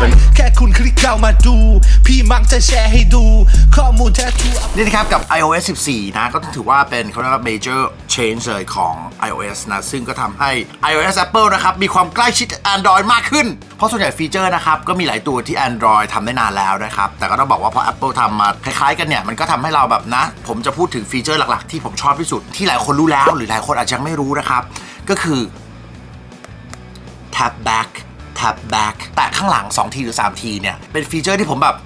เป็นแค่คุณคลิกเข้ามาดู พี่มักจะแชร์ให้ดู ข้อมูลแท้ทรูนี่นะครับ กับ iOS 14 นะ ก็ถือว่าเป็นเขาเรียกว่า major change เลยของ iOS นะ ซึ่งก็ทำให้ iOS Apple นะครับ มีความใกล้ชิด Android มากขึ้น เพราะส่วนใหญ่ฟีเจอร์นะครับ ก็มีหลายตัวที่ Android ทำได้นานแล้วนะครับ แต่ก็ต้องบอกว่าพอ Apple ทำมาคล้ายๆกันเนี่ย มันก็ทำให้เราแบบนะ ผมจะพูดถึงฟีเจอร์หลักๆ ที่ผมชอบที่สุด ที่หลายคนรู้แล้วหรือหลายคนอาจจะยังไม่รู้นะครับ ก็คือ tap back tap back แต่ข้างหลัง 2 ทีหรือ 3 ทีเนี่ย เป็นฟีเจอร์ที่ผมแบบ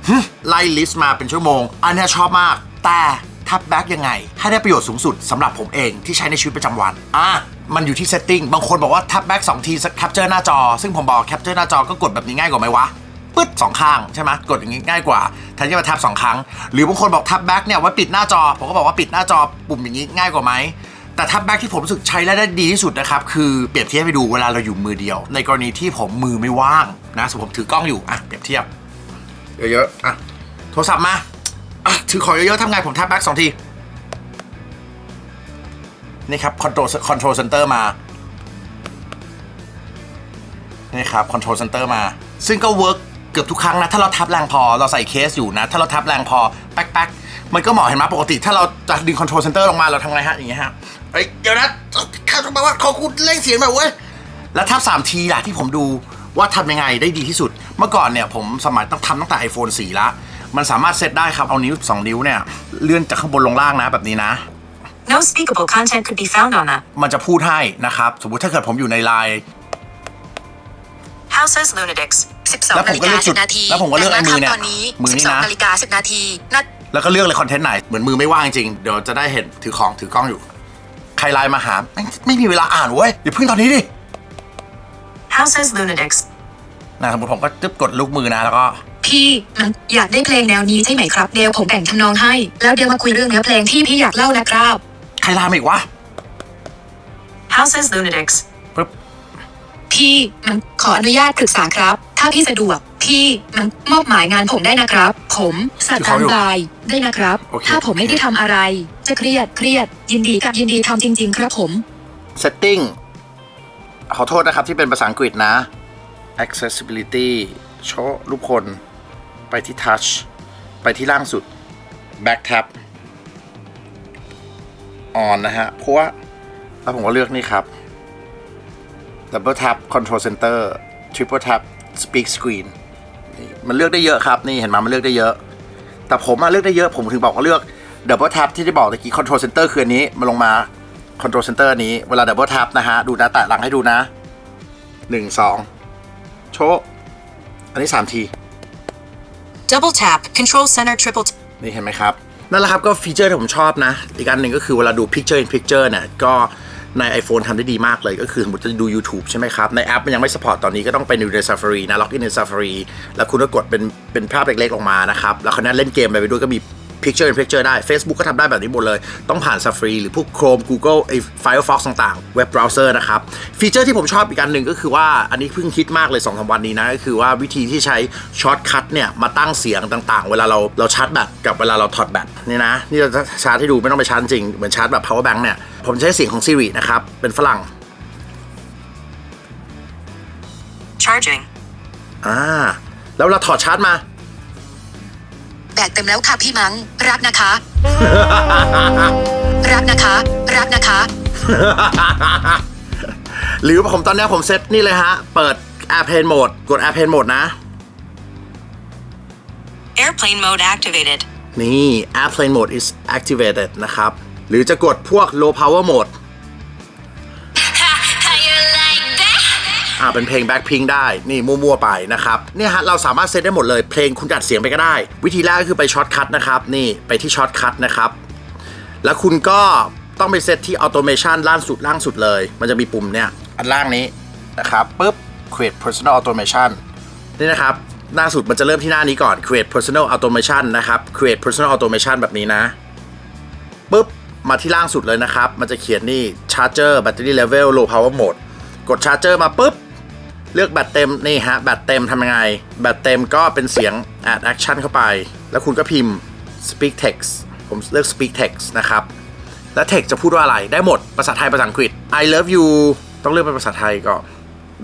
ไล่ลิสต์มาเป็นชั่วโมง อันนี้ชอบมาก แต่ tap back ยังไง ให้ได้ประโยชน์สูงสุดสำหรับผมเองที่ใช้ในชีวิตประจำวัน อะมันอยู่ที่ setting บางคนบอกว่า tap back 2ที capture หน้าจอ ซึ่งผมบอก capture หน้าจอก็กดแบบนี้ง่ายกว่าไหมวะปึ๊ดสองข้างใช่ไหมกดอย่างนี้ง่ายกว่าแทนที่จะมาแท็บสองครั้ง หรือบางคนบอกแท็บแบ็กเนี่ยไว้ปิดหน้าจอ ผมก็บอกว่าปิดหน้าจอปุ่มอย่างนี้ง่ายกว่าไหม แต่ท็บแบ็กที่ผมรู้สึกใช้แล้วได้ดีที่สุดนะครับ คือเปรียบเทียบให้ดูเวลาเราอยู่มือเดียว ในกรณีที่ผมมือไม่ว่างนะสมมติผมถือกล้องอยู่อะเปรียบเทียบเยอะๆอะโทรศัพท์มาอะถือของเยอะๆทำไงผมท็บแบ็กสองทีนี่ครับคอนโทรลคอนโทรลเซนเตอร์มานี่ครับคอนโทรลเซนเตอร์มา ซึ่งก็เวิร์กเกือบทุกครั้งนะ ถ้าเราทับแรงพอเราใส่เคสอยู่นะ ถ้าเราทับแรงพอป๊กแป๊ก มันก็เหมาะเห็นไหมปกติ ถ้าเราจะดึงคอนโทรลเซนเตอร์ลงมาเราทำไงฮะอย่างเงี้ยฮะเอ้ยเดี๋ยวนะข้าต้องบอกว่าขอคุณเร่งเสียงหน่อยเว้ยแล้วทับ3ทีล่ะที่ผมดูว่าทำยังไงได้ดีที่สุด เมื่อก่อนเนี่ยผมสมัยต้องทำตั้งแต่ iPhone 4 ละ มันสามารถเซตได้ครับ เอานิ้ว 2 นิ้วเนี่ยเลื่อนจากข้างบนลงล่างนะแบบนี้นะ No speakable content could be found on that. มันจะพูดให้นะครับ สมมุติถ้าเกิดผมอยู่ในไลน์ How says Lunadix? แล้ว12ผมนาฬิก็เลืกาอกจุด10นาทีแล้วผมก็เลือกไอ้มือเนี่ยตอนนี้มือนี่นะ12นาฬิกา10นาทีนัด แล้วก็เลือกเลยคอนเทนต์ไหน เหมือนมือไม่ว่างจริง เดี๋ยวจะได้เห็นถือของถือกล้องอยู่ ใครไลน์มาหาไม่ไม่มีเวลาอ่านเว้ยอย่าเพิ่งตอนนี้ดิ How says Lunadix? นะสมมติผมก็จึ๊บกดลูกมือนะแล้วก็ พี่มันอยากได้เพลงแนวนี้ใช่ไหมครับ เดี๋ยวผมแต่งทำนองให้ แล้วเดี๋ยวมาคุยเรื่องเนื้อเพลงที่พี่อยากเล่านะครับ ใครไลน์มาอีกวะ How says Lunadix? ปึ๊บ พี่มันขออนุญาตปรึกษาครับ ถ้าพี่สะดวกพี่มันมอบหมายงานผมได้นะครับ ผมสัตว์การบายได้นะครับ โอเค ถ้าผมไม่ได้ทำอะไร จะเครียดเครียด ยินดีกับยินดีทำจริง ๆ ครับผม setting ขอโทษนะครับที่เป็นภาษาอังกฤษนะ accessibility โชว์รูปคน ไปที่ touch ไปที่ล่างสุด back tab on นะฮะ เพราะว่าแล้วผมก็เลือกนี่ครับ double tap control center triple tap speak screen นี่มันเลือกได้เยอะครับนี่เห็นไหมมันเลือกได้เยอะ แต่ผมอะเลือกได้เยอะผมถึงบอกว่าเลือก double tap ที่ได้บอกตะกี้ control center คืออันนี้มาลงมา control center นี้เวลา double tap นะฮะดูนะแตะหลังให้ดูนะหนึ่งสองโชว์อันนี้สามที Double tap, control center, triple tap. นี่เห็นไหมครับนั่นแหละครับก็ฟีเจอร์ที่ผมชอบนะ อีกอันหนึ่งก็คือเวลาดู Picture in Picture เนี่ยก็ ใน iPhone ทำได้ดีมากเลยก็คือสมมติจะดู YouTube ใช่ไหมครับ ในแอปมันยังไม่สปอร์ตตอนนี้ก็ต้องไปใน Safari นะล็อกอินใน Safari แล้วคุณก็กดเป็นเป็นภาพเล็กๆลงมานะครับ แล้วคราวนี้นเล่นเกมไปด้วยก็มี Picture in Picture ได้ Facebook ก็ทำได้แบบนี้หมดเลย ต้องผ่าน Safari หรือพวก Chrome Google ไอ้ Firefox ต่างๆ เว็บเบราว์เซอร์นะครับ ฟีเจอร์ที่ผมชอบอีกอันหนึ่งก็คือว่าอันนี้เพิ่งคิดมากเลย2อสวันนี้นะ ก็คือว่าวิธีที่ใช้ช็อตคัทเนี่ย มาตั้งเสียงต่างๆ เวลาเราเราชาร์จแบตกับเวลาเราถอดแบตนี่นะ นี่เราจะชาร์จให้ดูไม่ต้องไปชาร์จจริง เหมือนชาร์จแบบ power bank เนี่ย ผมใช้เสียงของ Siri นะครับ เป็นฝรั่ง Charging. อ่า แล้วเราถอดชาร์จมา แบตเต็มแล้วค่ะพี่มัง รักนะคะ รักนะคะ รักนะคะ หรือผมตอนเนี้ยผมเซตนี่เลยฮะ เปิด Airplane Mode กด Airplane Mode นะ Airplane mode activated. นี่ Airplane Mode is activated นะครับ หรือจะกดพวก Low Power Mode อ่าเป็นเพลง Blackpink ได้ นี่มั่วๆไปนะครับ เนี่ยฮะ เราสามารถเซตได้หมดเลย เพลงคุณอัดเสียงไปก็ได้ วิธีแรกก็คือไปช็อตคัทนะครับ นี่ไปที่ช็อตคัทนะครับ แล้วคุณก็ต้องไปเซตที่ Automation ล่างสุดล่างสุดเลย มันจะมีปุ่มเนี่ย อันล่างนี้นะครับปุ๊บ Create Personal Automation นี่นะครับ หน้าสุดมันจะเริ่มที่หน้านี้ก่อน Create Personal Automation นะครับ Create Personal Automation แบบนี้นะปุ๊บ มาที่ล่างสุดเลยนะครับ มันจะเขียนนี่ Charger Battery Level Low Power Mode กด Charger มาปุ๊บ เลือกแบตเต็มนี่ฮะ แบตเต็มทำยังไง แบตเต็มก็เป็นเสียง add action เข้าไป แล้วคุณก็พิมพ์ speak text ผมเลือก speak text นะครับ แล้ว text จะพูดว่าอะไร ได้หมด ภาษาไทย ภาษาอังกฤษ I love you ต้องเลือกเป็นภาษาไทยก่อน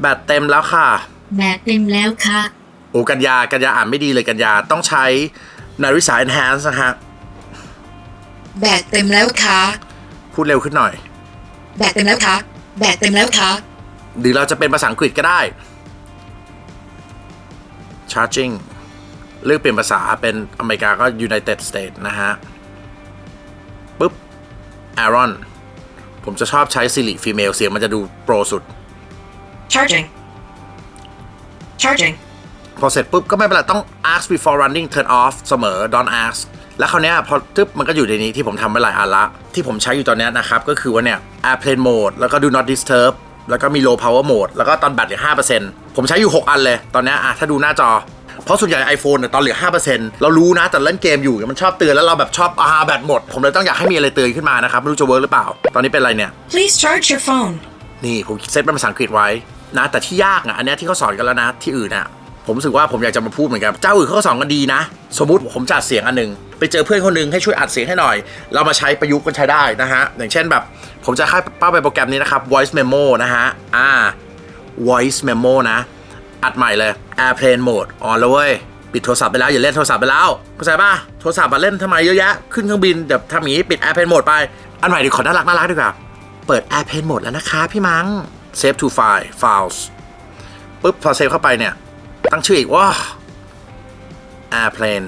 แบตเต็มแล้วค่ะ แบตเต็มแล้วค่ะ โอ้ กัญญากัญญาอ่านไม่ดีเลยกัญญาต้องใช้นาริสา enhance นะฮะ แบตเต็มแล้วค่ะ พูดเร็วขึ้นหน่อย แบตเต็มแล้วค่ะ แบตเต็มแล้วค่ะ หรือเราจะเป็นภาษาอังกฤษก็ได้ charging เลือกเปลี่ยนภาษาเป็นอเมริกาก็ United States นะฮะปุ๊บ Aaron ผมจะชอบใช้ Siri female เสียงมันจะดูโปรสุด Charging. Charging. พอเสร็จปุ๊บก็ไม่เป็นไรต้อง ask before running turn off เสมอ don't ask แล้วคราวเนี้ยพอตึ๊บมันก็อยู่ในนี้ที่ผมทำไว้หลายอันละ ที่ผมใช้อยู่ตอนเนี้ยนะครับ ก็คือว่าเนี่ย airplane mode แล้วก็ do not disturb แล้วก็มี low power mode แล้วก็ตอนแบตเหลือ5%ผมใช้อยู่ 6 อันเลย ตอนเนี้ยอะถ้าดูหน้าจอ เพราะส่วนใหญ่ iPhone เนี่ยตอนเหลือ 5%เรารู้นะแต่เล่นเกมอยู่มันชอบเตือนแล้วเราแบบชอบอาแบตหมด ผมเลยต้องอยากให้มีอะไรเตือนขึ้นมานะครับ ไม่รู้จะเวิร์กหรือเปล่า ตอนนี้เป็นอะไรเนี่ย Please charge your phone. นี่ผมเซตเป็นภาษาอังกฤษไว้นะแต่ที่ยากอะอันเนี้ยที่เขาสอนกันแล้วนะที่อื่นอะผมรู้สึกว่าผมอยากจะมาพูดเหมือนกันเจ้าอื่นเขาก็สอนกันดีนะ สมมุติผมจัดเสียงอันหนึ่งไปเจอเพื่อนคนหนึ่งให้ช่วยอัดเสียงให้หน่อย เรามาใช้ประยุกต์กันใช้ได้นะฮะ อย่างเช่นแบบ ผมจะให้ป้าไปโปรแกรมนี้นะครับ voice memo นะฮะ อ่า voice memo นะ อัดใหม่เลย airplane mode ออนแล้วเว้ย ปิดโทรศัพท์ไปแล้ว อย่าเล่นโทรศัพท์ไปแล้วเข้าใจป่ะ โทรศัพท์มาเล่นทำไมเยอะแยะ ขึ้นเครื่องบินเดี๋ยวทำอย่างนี้ปิด airplane mode ไป อันใหม่ดีขอน่ารักน่ารักดีกว่า เปิด airplane mode แล้วนะคะพี่มัง save to file files ปุ๊บพอเซฟเข้าไปเนี่ย ตั้งชื่ออีกว่า airplane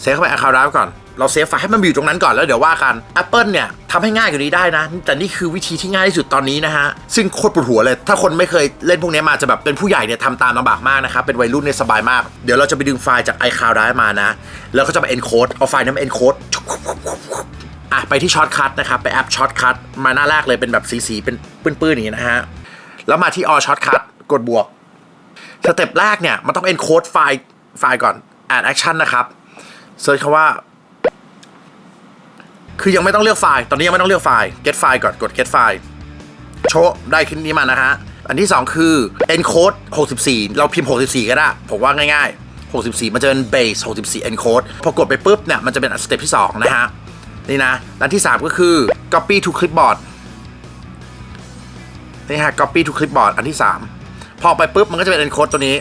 เซฟเข้าไป account drive ก่อน เราเซฟไฟล์ให้มันอยู่ตรงนั้นก่อนแล้วเดี๋ยวว่ากัน Apple เนี่ยทำให้ง่ายกว่านี้ได้นะ แต่นี่คือวิธีที่ง่ายที่สุดตอนนี้นะฮะ ซึ่งโคตรปวดหัวเลย ถ้าคนไม่เคยเล่นพวกนี้มาจะแบบเป็นผู้ใหญ่เนี่ยทำตามลำบากมากนะครับ เป็นวัยรุ่นเนี่ยสบายมาก เดี๋ยวเราจะไปดึงไฟล์จาก iCloud Drive มานะ แล้วก็จะไป encode เอาไฟล์นั้นมา encode อะไปที่ช็อตคัทนะครับ ไปแอปช็อตคัทมาหน้าแรกเลยเป็นแบบสีๆเป็นปื้นๆอย่างนี้นะฮะ แล้วมาที่ all short cut กดบวก สเต็ปแรกเนี่ยมันต้อง encode ไฟล์ไฟล์ก่อน add action นนะครับเซิร์ชคำว่า คือยังไม่ต้องเลือกไฟล์ ตอนนี้ยังไม่ต้องเลือกไฟล์ get ไฟล์ก่อนกด get ไฟล์โชว์ได้ขึ้นนี้มานะฮะ อันที่ 2 คือ encode 64 เราพิมพ์ 64 ก็ได้ ผมว่าง่ายๆ 64 มันจะเป็น base 64 encode พอกดไปปุ๊บเนี่ย มันจะเป็นสเต็ปที่ 2 นะฮะ นี่นะ อันที่ 3 ก็คือ copy to clipboard นี่ฮะ copy to clipboard อันที่ 3 พอไปปุ๊บมันก็จะเป็น encode ตัวนี้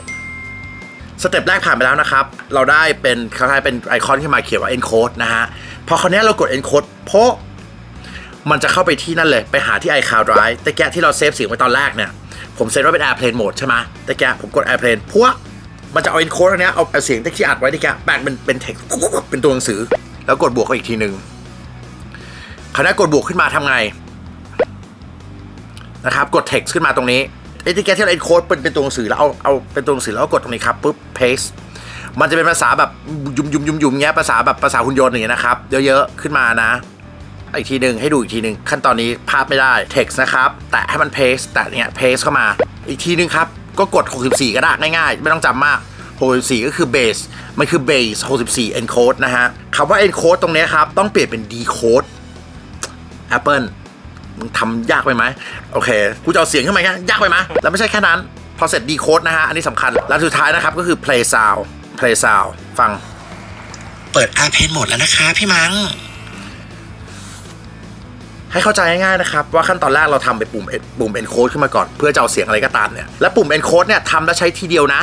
สเต็ปแรกผ่านไปแล้วนะครับ เราได้เป็นคล้ายๆเป็นไอคอนขึ้นมาเขียนว่า encode นะฮะ พอคราวนี้เรากด encode เพราะมันจะเข้าไปที่นั่นเลย ไปหาที่ iCloud Drive แต่แกที่เราเซฟเสียงไว้ตอนแรกเนี่ย ผมเซฟไว้เป็น airplane mode ใช่ไหมแต่แกผมกด airplane พวกมันจะเอา encode อันนี้เอาเสียงที่อัดไว้ที่แกแปลงเป็นเป็น text เป็นตัวหนังสือ แล้วกดบวกเขาอีกทีหนึ่งคราวนี้กดบวกขึ้นมาทำไงนะครับ กด text ขึ้นมาตรงนี้ ไอ้ที่แกที่เรา encode เป็นเป็นตัวหนังสือแล้วเอาเอาเป็นตัวหนังสือแล้วก็กดตรงนี้ครับปุ๊บ paste มันจะเป็นภาษาแบบยุมยุมยุมยุมเงี้ยภาษาแบบภาษาหุ่นยนต์อย่างเงี้ยนะครับเยอะๆขึ้นมานะอีกทีหนึ่งให้ดูอีกทีหนึ่งขั้นตอนนี้ภาพไม่ได้ text นะครับ แตะให้มัน paste แตะเนี้ย paste เข้ามา อีกทีหนึ่งครับ ก็กด 64 ก็ได้ง่ายๆ ไม่ต้องจำมาก 64 ก็คือ base มันคือ base 64 encode นะฮะคำว่า encode ตรงนี้ครับ ต้องเปลี่ยนเป็น decode Apple มึงทำยากไปไหมโอเคกูจะเอาเสียงขึ้นมาแค่ยากไปไหมแล้วไม่ใช่แค่นั้น พอเสร็จ decode นะฮะ อันนี้สำคัญ แล้วสุดท้ายนะครับก็คือ play sound play sound ฟัง เปิด airplane mode แล้วนะคะพี่มัง ให้เข้าใจง่ายๆนะครับ ว่าขั้นตอนแรกเราทำไปปุ่มปุ่ม encode ขึ้นมาก่อน เพื่อจะเอาเสียงอะไรก็ตามเนี่ย และปุ่ม encode เนี่ยทำแล้วใช้ทีเดียวนะ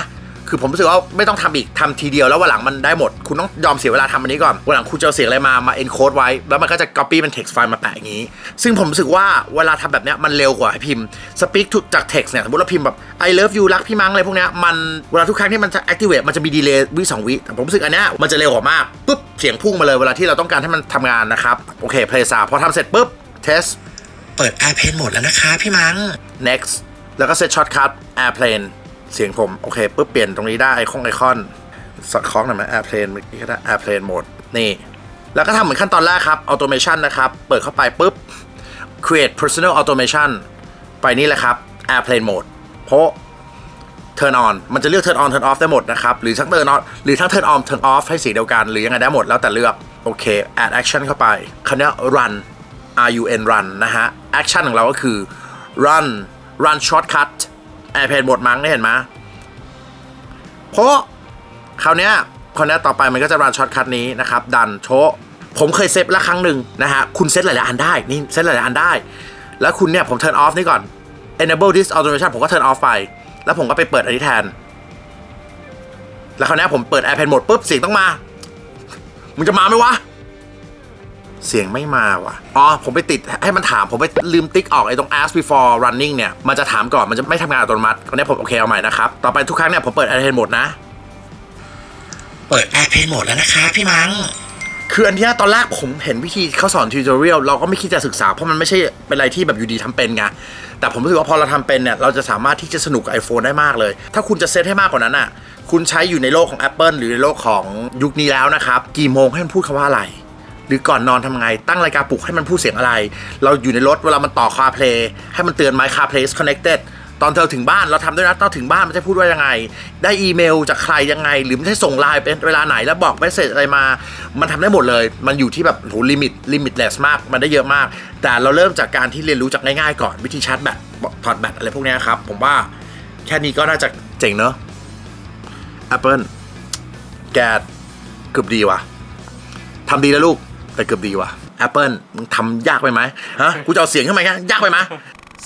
คือผมรู้สึกว่าไม่ต้องทำอีกทำทีเดียวแล้ววันหลังมันได้หมด คุณต้องยอมเสียเวลาทำอันนี้ก่อนวันหลังคุณจะเอาเสียงอะไรมามา encode ไว้ แล้วมันก็จะ copy เป็น text file มาแปะอย่างนี้ ซึ่งผมรู้สึกว่าเวลาทำแบบเนี้ยมันเร็วกว่าให้พิมพ์ speak to จาก text เนี่ยสมมติเราพิมพ์แบบ I love you รักพี่มังอะไรพวกเนี้ยมันเวลาทุกครั้งที่มันจะ activate มันจะมี delay วิสองวิแต่ผมรู้สึกอันเนี้ยมันจะเร็วกว่ามากปุ๊บเสียงพุ่งมาเลยเวลาที่เราต้องการให้มันทำงานนะครับโอเค play sound พอทำเสร็จปุ๊บ test เปิด Airplane หมดแล้วนะคะพี่มัง next แล้วก็ set shortcut Airplane เสียงผมโอเคปุ๊บเปลี่ยนตรงนี้ได้ไอคอนไอคอนสอดคล้องหน่อยไหม Airplane เมื่อกี้ก็ได้ Airplane mode นี่ แล้วก็ทำเหมือนขั้นตอนแรกครับ Automation นะครับ เปิดเข้าไปปุ๊บ create personal automation ไปนี่แหละครับ Airplane mode เพราะ turn on มันจะเลือก turn on turn off ได้หมดนะครับ หรือทั้ง turn on หรือทั้ง turn on turn off ให้สีเดียวกัน หรือยังไงได้หมดแล้วแต่เลือก โอเค add action เข้าไปคราวนี้ run R U N run นะฮะ action ของเราก็คือ run run shortcut airplane หมดมั้งได้เห็นไหมเพราะคราวเนี้ยคราวเนี้ยต่อไปมันก็จะ run shortcut นี้นะครับ ดันโชผมเคยเซฟล้วครั้งหนึ่งนะฮะ คุณเซตหลายๆอันได้ นี่เซตหลายๆอันได้ แล้วคุณเนี่ยผม turn off นี่ก่อน enable this automation ผมก็ turn off ไป แล้วผมก็ไปเปิดอันนี้แทน แล้วคราวนี้ผมเปิด AirPlay โหมดปุ๊บเสียงต้องมา มึงจะมาไหมวะ เสียงไม่มาว่ะ อ๋อ ผมไปติดให้มันถาม ผมไปลืมติ๊กออกไอ้ตรง ask before running เนี่ย มันจะถามก่อน มันจะไม่ทำงานอัตโนมัติคราวนี้ผมโอเคเอาใหม่นะครับ ต่อไปทุกครั้งเนี่ย ผมเปิด AirPlay โหมดนะ เปิด AirPlay โหมดแล้วนะคะพี่มัง คืออันเนี้ยตอนแรกผมเห็นวิธีเขาสอนทิวตอเรียลเราก็ไม่คิดจะศึกษา เพราะมันไม่ใช่เป็นอะไรที่แบบอยู่ดีทำเป็นไง แต่ผมรู้สึกว่าพอเราทำเป็นเนี่ย เราจะสามารถที่จะสนุกกับ iPhone ได้มากเลย ถ้าคุณจะเซตให้มากกว่านั้นอะ คุณใช้อยู่ในโลกของ Apple หรือในโลกของยุคนี้แล้วนะครับ กี่โมงให้มันพูดคำว่าอะไร หรือก่อนนอนทำไง ตั้งรายการปลุกให้มันพูดเสียงอะไร เราอยู่ในรถเวลามันต่อ CarPlay ให้มันเตือนไหม CarPlay is connected ตอนเธอถึงบ้านเราทำด้วยนะตอนถึงบ้านมันจะพูดว่ายังไง ได้อีเมลจากใครยังไง หรือมันจะส่งไลน์เป็นเวลาไหนแล้วบอกเมสเซจอะไรมา มันทำได้หมดเลย มันอยู่ที่แบบโหลิมิตลิมิตเลสมาก มันได้เยอะมาก แต่เราเริ่มจากการที่เรียนรู้จากง่ายๆก่อนวิธีชาร์จแบตถอดแบตอะไรพวกนี้ครับ ผมว่าแค่นี้ก็น่าจะเจ๋งเนอะ Apple แกเกือบดีว่ะทำดีแล้วลูก แต่เกือบดีว่ะ Apple มึงทำยากไปไหมฮะกูจะเอาเสียงขึ้นมาไงยากไปไหม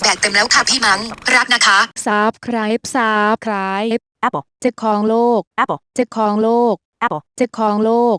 แบตเต็มแล้วค่ะพี่มังรักนะคะ subscribe subscribe Apple เจ็ดของโลก Apple เจ็ดของโลก Apple เจ็ดของโลก